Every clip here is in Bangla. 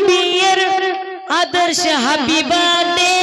নবীর আদর্শ হাবিবাদে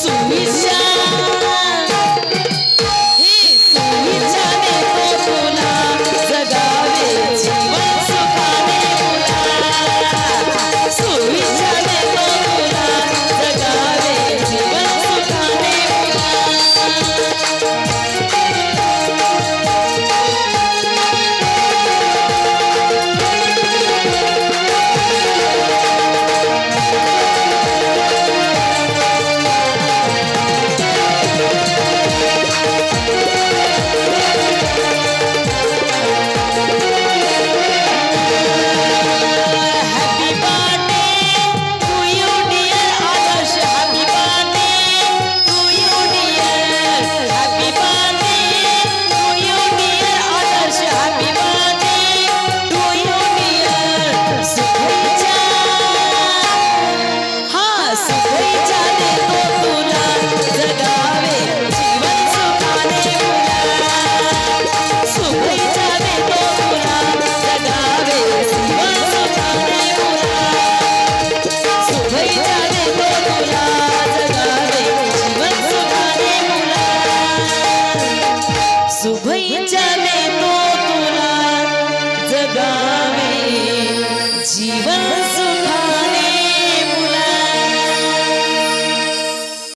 数一下。